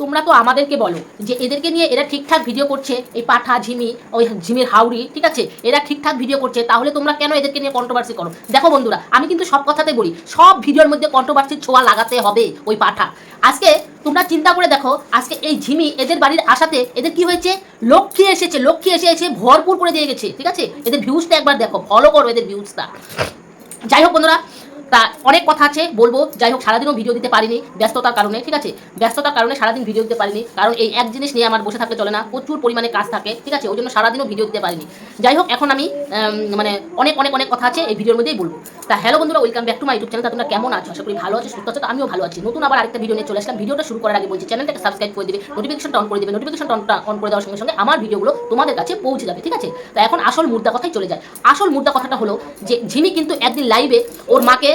তোমরা তো আমাদেরকে বলো যে এদেরকে নিয়ে এরা ঠিকঠাক ভিডিও করছে, এই পাঠা, ঝিমি, ওই ঝিমির হাউড়ি, ঠিক আছে? এরা ঠিকঠাক ভিডিও করছে, তাহলে তোমরা কেন এদেরকে নিয়ে কন্ট্রোভার্সি করো? দেখো বন্ধুরা, আমি কিন্তু সব কথাতে বলি, সব ভিডিওর মধ্যে কন্ট্রোভার্সির ছোঁয়া লাগাতে হবে ওই পাঠা। আজকে তোমরা চিন্তা করে দেখো, আজকে এই ঝিমি এদের বাড়ির আশাতে এদের কি হয়েছে? লক্ষ্মী এসেছে, লক্ষ্মী এসে এসে ভরপুর করে দিয়ে গেছে, ঠিক আছে? এদের ভিউজটা একবার দেখো ফলো করো এদের ভিউজটা যাই হোক বন্ধুরা তা অনেক কথা আছে, বলব। যাই হোক সারাদিনও ভিডিও দিতে পারিনি ব্যস্ততার কারণে, ঠিক আছে? ব্যস্ততার কারণে সারাদিন ভিডিও দিতে পারিনি, কারণ এই এক জিনিস নিয়ে আমার বসে থাকলে চলে না, প্রচুর পরিমাণে কাজ থাকে, ঠিক আছে? ওই জন্য সারাদিনও ভিডিও দিতে পারিনি। যাই হোক এখন আমি মানে অনেক অনেক অনেক কথা আছে, এই ভিডিওর মধ্যেই বলব। তা হ্যালো বন্ধুরা welcome back to my YouTube channel তোমরা কেমন আছো? আশা করি ভালো আছো, সুস্থ আছো আমিও ভালো আছি। নতুন আবার আরেকটা ভিডিও নিয়ে চলে আসলাম। ভিডিওটা শুরু করার আগে বলছি চ্যানেলটাকে সাবস্ক্রাইব করে দিবে নোটিফিকেশন অন করে দিবে। নোটিফিকেশন অন করে দেওয়ার সঙ্গে সঙ্গে আমার ভিডিওগুলো তোমাদের কাছে পৌঁছে যাবে, ঠিক আছে? তা এখন আসল মুদ্রা কথাই চলে যায়। আসল মুদ্রা কথাটা হলো যে ঝিমি কিন্তু একদিন লাইভে ওর মাকে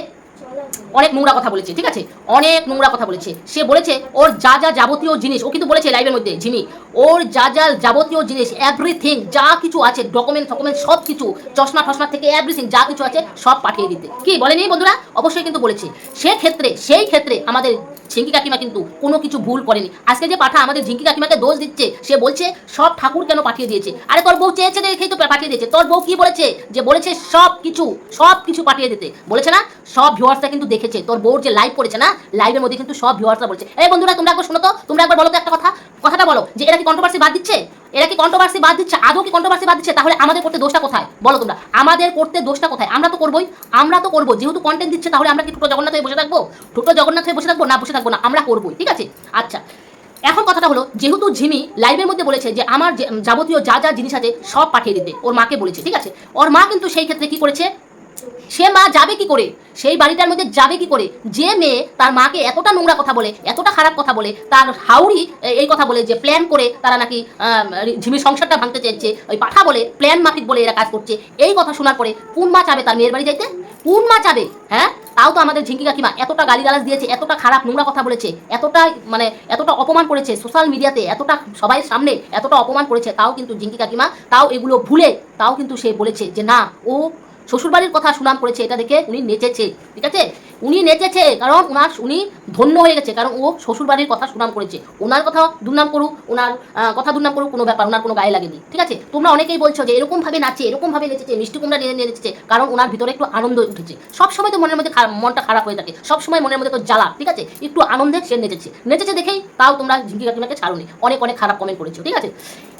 অনেক নোংরা কথা বলেছে, ঠিক আছে? অনেক নোংরা কথা বলেছে। সে বলেছে, ওর যা যা যাবতীয় জিনিস, ও কিন্তু বলেছে লাইভের মধ্যে, ঝিমি, ওর যা যা যাবতীয় জিনিস এভরিথিং যা কিছু আছে ডকুমেন্ট ফকুমেন্ট সব কিছু চশমা টশমা থেকে এভরিথিং যা কিছু আছে, সব পাঠিয়ে দিতে। কি বলেনি বন্ধুরা? অবশ্যই কিন্তু বলেছে। সেক্ষেত্রে সেই ক্ষেত্রে আমাদের ঝিঙ্কি কাকিমা কিন্তু কোনো কিছু ভুল করেনি। আজকে যে পাঠা আমাদের ঝিঙ্কি কাকিমাকে দোষ দিচ্ছে, সে বলছে, সব ঠাকুর কেন পাঠিয়ে দিয়েছে? আরে তোর বউ চেয়েছে দেখেই তো পাঠিয়ে দিয়েছে। তোর বউ কি বলেছে? যে বলেছে সব কিছু সব কিছু পাঠিয়ে দিতে। বলেছে না, সব ভিউয়ার্সরা কিন্তু দেখেছে। তোর বউর যে লাইভ করেছে না লাইভের মধ্যে কিন্তু সব ভিউয়ার্সরা বলছে। এই বন্ধুরা, তোমরা একবার শোনো তো, তোমরা একবার বলো তো একটা কথা। কথাটা বলো, যে এটা কি কন্ট্রোভার্সি বাদ দিচ্ছে? এরা কি কন্ট্রোভার্সি বাদ দিচ্ছে? আদৌ কি কন্ট্রোভার্সি বাদ দিচ্ছে? তাহলে আমাদের করতে দোষটা কোথায়? বলো তোমরা। আমাদের করতে দোষটা কোথায়? আমরা তো করবোই। আমরা তো করব। যেহেতু কন্টেন্ট দিচ্ছে, তাহলে আমরা কি টোটো জগন্নাথ হয়ে বসে থাকব? টোটো জগন্নাথ হয়ে বসে থাকব? না, বসে থাকব না। আমরা করবোই। ঠিক আছে? আচ্ছা। এখন কথাটা হলো, যেহেতু ঝিমি লাইভের মধ্যে বলেছে যে, আমার যাবতীয় যা যা জিনিস আছে, সব পাঠিয়ে দিতে। ওর মাকে বলেছে। ঠিক আছে? ওর মা কিন্তু সেই ক্ষেত্রে কি করেছে? সে মা যাবে কি করে? সেই বাড়িটার মধ্যে যাবে কি করে? যে মেয়ে তার মাকে এতটা নোংরা কথা বলে, এতটা খারাপ কথা বলে, তার হাউরি এই কথা বলে যে প্ল্যান করে তারা নাকি ঝিমির সংসারটা ভাঙতে চেয়েছে। ওই পাঠা বলে প্ল্যান মাফিক বলে এরা কাজ করছে। এই কথা শোনার পরে কোন মা চাবে তার মেয়ের বাড়ি যাইতে? কোন মা চাবে? হ্যাঁ? তাও তো আমাদের ঝিঙ্কি কাকিমা এতটা গালিগালাজ দিয়েছে, এতটা খারাপ নোংরা কথা বলেছে, এতটা মানে এতটা অপমান করেছে সোশ্যাল মিডিয়াতে এতটা সবাই সামনে এতটা অপমান করেছে, তাও কিন্তু ঝিঙ্কি কাকিমা, তাও এগুলো ভুলে, তাও কিন্তু সে বলেছে যে না, ও শ্বশুরবাড়ির কথা সুনাম করেছে, এটা দেখে উনি নেচেছে, ঠিক আছে? উনি নেচেছে কারণ ওনার উনি ধন্য হয়ে গেছে, কারণ ও শ্বশুরবাড়ির কথা সুনাম করেছে। ওনার কথা দুর্নাম করুক, ওনার কথা দুর্নাম করুক, কোনো ব্যাপার, ওনার কোনো গায়ে লাগেনি, ঠিক আছে? তোমরা অনেকেই বলছো যে এরকম ভাবে নাচে, এরকম ভাবে নেচেছে, মিষ্টি কুমড়া নিয়ে নেচেছে, কারণ ওনার ভিতরে একটু আনন্দ উঠেছে। সবসময় তো মনের মধ্যে মনটা খারাপ হয়ে থাকে সবসময় মনের মধ্যে তো জ্বালা, ঠিক আছে? একটু আনন্দে সে নেচেছে। নেচেছে দেখেই তাও তোমরা ঝিঙ্কি কাকিমাকে ছাড়ুনি। অনেক অনেক খারাপ কমেন্ট করেছ, ঠিক আছে?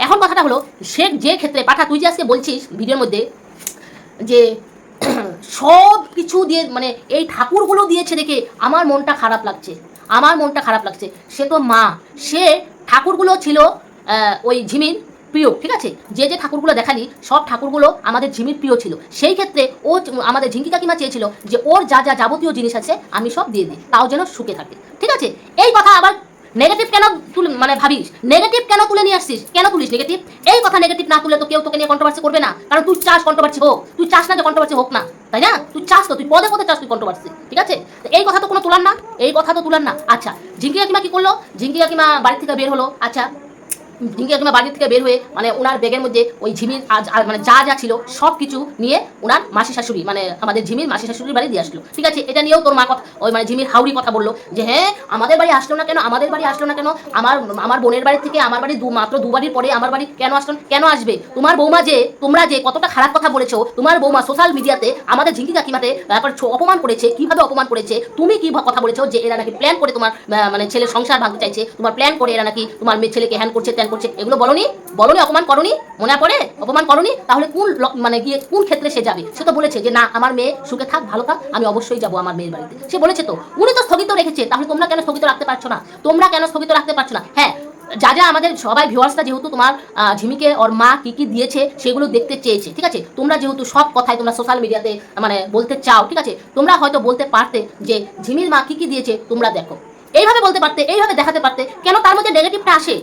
এখন কথাটা হলো সে যে ক্ষেত্রে, পাঠা, তুই যে আজকে বলছিস ভিডিওর মধ্যে যে সব কিছু দিয়ে মানে এই ঠাকুরগুলো দিয়েছে দেখে আমার মনটা খারাপ লাগছে। আমার মনটা খারাপ লাগছে। সে তো মা। সে ঠাকুরগুলো ছিল ওই ঝিমির প্রিয়, ঠিক আছে? যে যে ঠাকুরগুলো দেখালি, সব ঠাকুরগুলো আমাদের ঝিমির প্রিয় ছিল। সেই ক্ষেত্রে ও আমাদের ঝিঙ্কি কাকিমা চেয়েছিল যে ওর যা যা যাবতীয় জিনিস আছে, আমি সব দিয়ে দিই। তাও যেন সুখে থাকে। ঠিক আছে? এই কথা আবার নেগেটিভ কেন তুলে মানে ভাবিস? নেগেটিভ কেন তুলে নিয়ে আসছিস? কেন তুলিস নেগেটিভ এই কথা নেগেটিভ না তুলে তো কেউ তোকে নিয়ে কন্ট্রোভার্সি করবে না। কারণ তুই চাস কন্ট্রোভার্সি হোক। তুই চাস না যে কন্ট্রোভার্সি হোক না। তাই না? তুই চাস তো। তুই পদে পদে চাস তুই কন্ট্রোভার্সি ঠিক আছে? এই কথা তো কোনো তুলার না। এই কথা তো তুলার না। আচ্ছা ঝিঙ্কি কাকিমা কি করল? ঝিঙ্কি কাকিমা বাড়ি থেকে বের হলো। আচ্ছা ঝিঙ্কি কাকিমা বাড়ি থেকে বের হয়ে মানে ওনার ব্যাগের মধ্যে ওই ঝিমির মানে যা যা ছিল সব কিছু নিয়ে ওনার মাসি শাশুড়ি মানে আমাদের ঝিমির মাসি শাশুড়ির বাড়ি দিয়ে আসলো। ঠিক আছে, এটা নিয়েও তোর মা কথা ওই মানে ঝিমির হাউড়ি কথা বলল যে হ্যাঁ আমাদের বাড়ি আসলো না কেন? আমাদের বাড়ি আসলো না কেন? আমার আমার বোনের বাড়ি থেকে আমার বাড়ি দু মাত্র দু বাড়ির পরে আমার বাড়ি কেন আসলো কেন আসবে? তোমার বৌমা যে তোমরা যে কতটা খারাপ কথা বলেছ, তোমার বৌমা সোশ্যাল মিডিয়াতে আমাদের ঝিঙ্কি কাকিমাতে ব্যাপার অপমান করেছে, কীভাবে অপমান করেছে, তুমি কি কথা বলেছ যে এরা নাকি প্ল্যান করে তোমার মানে ছেলের সংসার ভাঙতে চাইছে? তোমার প্ল্যান করে এরা নাকি তোমার মেয়ে ছেলেকে হ্যান করছে ত্যান করছে। এগুলো বলনি? বলনি, অপমান করনি? মনে পড়ে? অপমান করনি? তাহলে কোন মানে গিয়ে কোন ক্ষেত্রে সে যাবে? সে তো বলেছে যে, না, আমার মেয়ে সুখে থাক, ভালো থাক, আমি অবশ্যই যাব আমার মেয়ের বাড়িতে। সে বলেছে তো? উনি তো স্থগিত রেখেছে, তাহলে তোমরা কেন স্থগিত রাখতে পারছ না? তোমরা কেন স্থগিত রাখতে পারছ না? হ্যাঁ যা যা আমাদের সবাই ভিউয়ার্সরা যেহেতু তোমার ঝিমিকে ওর মা কি কি দিয়েছে, সেগুলো দেখতে চেয়েছে, ঠিক আছে? তোমরা যেহেতু সব কথাই তোমরা সোশ্যাল মিডিয়াতে মানে বলতে চাও, ঠিক আছে? তোমরা হয়তো বলতে পারতে যে, ঝিমির মা কি কি দিয়েছে, তোমরা দেখো। এইভাবে বলতে পারতে, এইভাবে দেখাতে পারতে, কেন তার মধ্যে নেগেটিভটা আসে?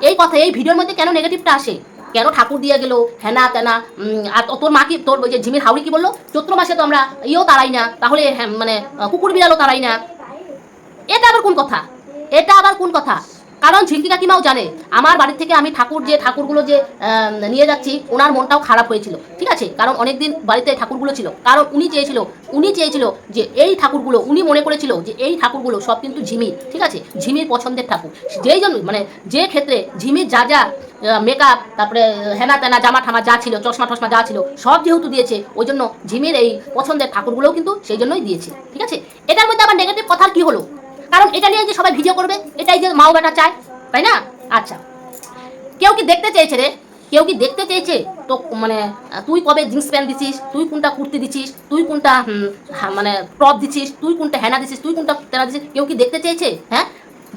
এই কথা এই ভিডিওর মধ্যে কেন নেগেটিভটা আসে? কেন ঠাকুর দিয়ে গেলো হেনা তেনা আর তোর মা কি তোর ওই যে ঝিমির হাউড়ি কি বলল? চৈত্র মাসে তো আমরা ইয়েও তাড়াই না তাহলে হ্যাঁ, মানে কুকুর বিড়ালও তাড়াই না। এটা আবার কোন কথা? এটা আবার কোন কথা? কারণ ঝিঙ্কি কাকিমাও জানে, আমার বাড়ি থেকে আমি ঠাকুর যে ঠাকুরগুলো যে নিয়ে যাচ্ছি, ওনার মনটাও খারাপ হয়েছিল। ঠিক আছে? কারণ অনেকদিন বাড়িতে ঠাকুরগুলো ছিল। কারণ উনি চেয়েছিল উনি চেয়েছিল যে এই ঠাকুরগুলো, উনি মনে করেছিল যে এই ঠাকুরগুলো সব কিন্তু ঝিমির ঠিক আছে? ঝিমির পছন্দের ঠাকুর। যেই জন্য মানে যে ক্ষেত্রে ঝিমির যা যা মেকআপ তারপরে হেনা তেনা, জামা ঠামা যা ছিল, চশমা টশমা যা ছিল, সব যেহেতু দিয়েছে, ওই জন্য ঝিমির এই পছন্দের ঠাকুরগুলোও কিন্তু সেই জন্যই দিয়েছে। ঠিক আছে? এটার মধ্যে আবার নেগেটিভ কথার কি হলো? কারণ এটা নিয়ে যে সবাই ভিডিও করবে এটাই যে মাও বেটা চায় তাই না? আচ্ছা। কেউ কি দেখতে চেয়েছে রে? কেউ কি দেখতে চেয়েছে? তো মানে তুই কবে জিন্স প্যান্ট দিছিস? তুই কোনটা কুর্তি দিছিস? তুই কোনটা মানে টপ দিছিস? তুই কোনটা হেনা দিছিস? তুই কোনটা তেনা দিছিস? কেউ কি দেখতে চেয়েছে? হ্যাঁ?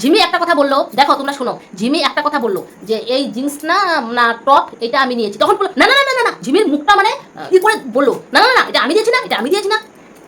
ঝিমি একটা কথা বলল দেখো তোমরা শোনো ঝিমি একটা কথা বলল যে এই জিন্স না না টপ এটা আমি নিয়েছি। তখন বলল না না না না, না ঝিমির মুখটা মানে কি করে বলল? না না না এটা আমি দিয়েছি না এটা আমি দিয়েছি না।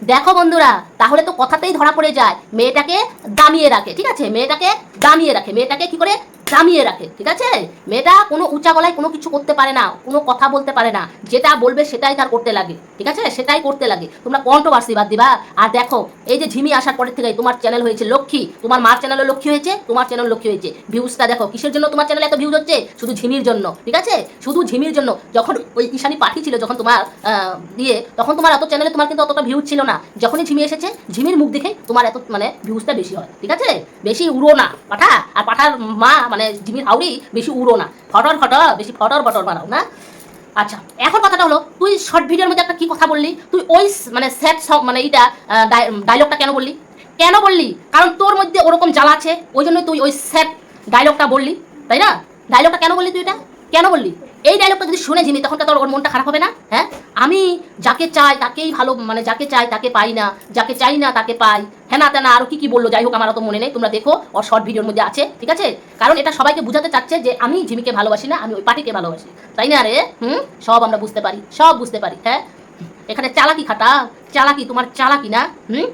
দেখো বন্ধুরা, তাহলে তো কথাতেই ধরা পড়ে যায়। মেয়েটাকে দামিয়ে রাখে, ঠিক আছে? মেয়েটাকে দামিয়ে রাখে। মেয়েটাকে কি করে? দামিয়ে রাখে, ঠিক আছে? মেয়েটা কোনো উঁচা গলায় কোনো কিছু করতে পারে না, কোনো কথা বলতে পারে না। যেটা বলবে সেটাই তার করতে লাগে, ঠিক আছে? সেটাই করতে লাগে। তোমরা কন্ট্রোভার্সি বাদ দিবা। আর দেখো, এই যে ঝিমি আসার পরের থেকে তোমার চ্যানেল হয়েছে লক্ষ্মী। তোমার মার চ্যানেলও লক্ষ্মী হয়েছে, তোমার চ্যানেল লক্ষ্মী হয়েছে। ভিউজটা দেখো, কিসের জন্য তোমার চ্যানেলে এত ভিউজ হচ্ছে? শুধু ঝিমির জন্য, ঠিক আছে? শুধু ঝিমির জন্য। যখন ওই ঈশানি পাঠি ছিল, যখন তোমার দিয়ে তখন তোমার এত চ্যানেলে তোমার কিন্তু অতটা ভিউজ ছিল না। যখনই ঝিমি এসেছে, ঝিমির মুখ দেখে তোমার এত মানে ভিউজটা বেশি হয়, ঠিক আছে? বেশি উড়ো না, পাঠা। আর পাঠার মা মানে ঝিমির হাউড়ি বেশি উড়ো না। ফটর ফটর, বেশি ফটর ফটর বানাও, না? আচ্ছা এখন কথাটা হলো, তুই শর্ট ভিডিওর মধ্যে একটা কি কথা বললি? তুই ওই মানে স্যাড মানে এইটা ডায়লগটা কেন বললি? কেন বললি? কারণ তোর মধ্যে ওরকম জ্বালা আছে, ওই জন্য তুই ওই স্যাড ডায়লগটা বললি, তাই না? ডায়লগটা কেন বললি তুই এটা? কেন বললি? এই ডায়লগটা যদি শুনে জিমি তখন তো তোর ওর মনটা খারাপ হবে না হ্যাঁ? আমি যাকে চাই তাকেই ভালো মানে যাকে চাই তাকে পাই না, যাকে চাই না তাকে পাই। হ্যাঁ না তেনা আরও কি কি বলল, যাই হোক, আমার অত মনে নেই, তোমরা দেখো, ওর শর্ট ভিডিওর মধ্যে আছে, ঠিক আছে? কারণ এটা সবাইকে বোঝাতে চাচ্ছে যে আমি জিমিকে ভালোবাসি না, আমি ওই পার্টিকে ভালোবাসি। তাই না রে? হুম? সব আমরা বুঝতে পারি, সব বুঝতে পারি হ্যাঁ? এখানে চালাকি খাটা, চালাকি, তোমার চালাকি না, হুম?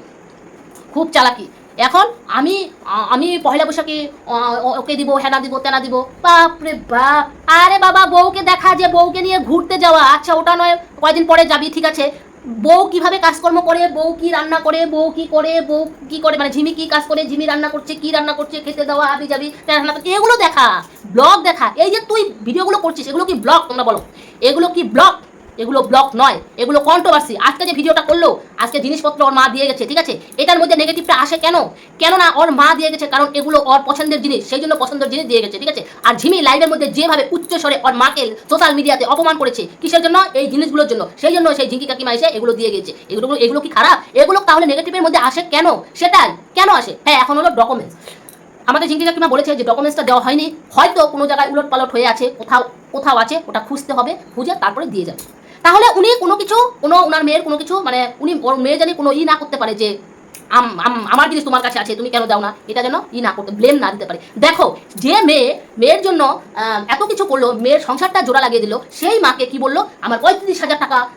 খুব চালাকি। এখন আমি আমি পয়লা বৈশাখে ওকে দিব, হেনা দিব, তেনা দিব। বাপরে বাপ। আরে বাবা, বউকে দেখা যে বউকে নিয়ে ঘুরতে যাওয়া আচ্ছা ওটা নয়, কয়দিন পরে যাবি, ঠিক আছে। বউ কীভাবে কাজকর্ম করে, বউ কি রান্না করে, বউ কি করে, বউ কি করে মানে ঝিমি কি কাজ করে, ঝিমি রান্না করছে, কি রান্না করছে, খেতে দেওয়া আবি যাবি রান্না এগুলো দেখা, ব্লগ দেখা। এই যে তুই ভিডিওগুলো করছিস, এগুলো কি ব্লগ তোমরা বলো? এগুলো কি ব্লগ? এগুলো ব্লক নয়, এগুলো কন্ট্রোভার্সি আজকে যে ভিডিওটা করল, আজকে জিনিসপত্র ওর মা দিয়ে গেছে, ঠিক আছে? এটার মধ্যে নেগেটিভটা আসে কেন? কেন না ওর মা দিয়ে গেছে কারণ এগুলো ওর পছন্দের জিনিস, সেই জন্য পছন্দের জিনিস দিয়ে গেছে, ঠিক আছে? আর ঝিমি লাইভের মধ্যে যেভাবে উচ্চ স্বরে ওর মাকে সোশ্যাল মিডিয়াতে অপমান করেছে, কিসের জন্য? এই জিনিসগুলোর জন্য। সেই জন্য সেই ঝিঙ্কি কাকিমা এসে এগুলো দিয়ে গেছে। এগুলো এগুলো কি খারাপ? এগুলো তাহলে নেগেটিভের মধ্যে আসে কেন? সেটাই। কেন আসে? হ্যাঁ এখন হলো ডকুমেন্টস আমাদের ঝিঙ্কি কাকিমা বলেছে যে ডকুমেন্টসটা দেওয়া হয়নি। হয়তো কোনো জায়গায় উলট পালট হয়ে আছে, কোথাও কোথাও আছে, ওটা খুঁজতে হবে, খুঁজে তারপরে দিয়ে যাবে। তাহলে উনি কোনো কিছু, কোনো ওনার মেয়ের কোনো কিছু মানে উনি মেয়ে জানি কোনো ই না করতে পারে যে, আম- আম- আমার জিনিস তোমার কাছে আছে, তুমি কেন দাও না? এটা যেন ই না করতে ব্লেম না দিতে পারে। দেখো, যে মেয়ে, মেয়ের জন্য এত কিছু করল, মেয়ের সংসারটা জোড়া লাগিয়ে দিল, সেই মাকে কি বলল? আমার পঁয়ত্রিশ হাজার টাকা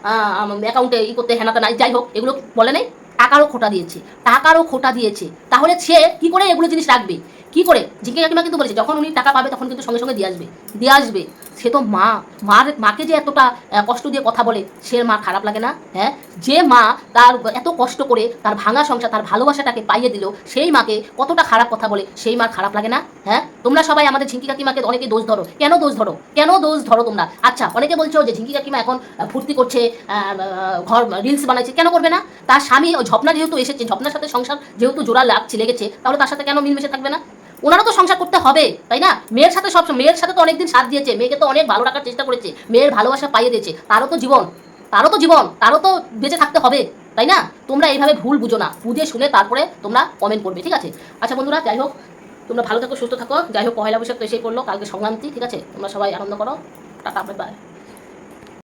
অ্যাকাউন্টে ই করতে হেনাতে নাই, যাই হোক, এগুলো বলে নেই, টাকারও খোটা দিয়েছে, টাকারও খোটা দিয়েছে। তাহলে সে কি করে এগুলো জিনিস রাখবে? কি করে? জিজ্ঞে কাকিমা কিন্তু বলেছে, যখন উনি টাকা পাবে তখন কিন্তু সঙ্গে সঙ্গে দিয়ে আসবে। দিয়ে আসবে। সে তো মা, মার, মাকে যে এতটা কষ্ট দিয়ে কথা বলে, সে মা খারাপ লাগে না হ্যাঁ? যে মা তার এত কষ্ট করে তার ভাঙা সংসার, তার ভালোবাসাটাকে পাইয়ে দিল, সেই মাকে কতটা খারাপ কথা বলে, সেই মার খারাপ লাগে না হ্যাঁ? তোমরা সবাই আমাদের ঝিঙ্কি কাকিমাকে অনেকে দোষ ধরো। কেন দোষ ধরো? কেন দোষ ধরো তোমরা? আচ্ছা অনেকে বলছো যে ঝিঙ্কি কাকিমা এখন ফুর্তি করছে ঘর, রিলস বানাচ্ছে কেন করবে না? তার স্বামী ঝপনা যেহেতু এসেছে, ঝপনার সাথে সংসার যেহেতু জোড়া লাগছে, লেগেছে, তাহলে তার সাথে কেন মিলমিশে থাকবে না? ওনারও তো সংসার করতে হবে, তাই না? মেয়ের সাথে সব মেয়ের সাথে তো অনেকদিন সাথ দিয়েছে, মেয়েকে তো অনেক ভালো রাখার চেষ্টা করেছে, মেয়ের ভালোবাসা পাইয়ে দিয়েছে, তারও তো জীবন, তারও তো জীবন, তারও তো বেঁচে থাকতে হবে, তাই না? তোমরা এইভাবে ভুল বুঝো না, বুঝে শুনে তারপরে তোমরা কমেন্ট করবে, ঠিক আছে? আচ্ছা বন্ধুরা, যাই হোক, তোমরা ভালো থাকো, সুস্থ থাকো, যাই হোক পয়লা বৈশাখ তো এসেই পড়ল, কালকে সংক্রান্তি, ঠিক আছে? তোমরা সবাই আনন্দ করো, টাটা বাই বাই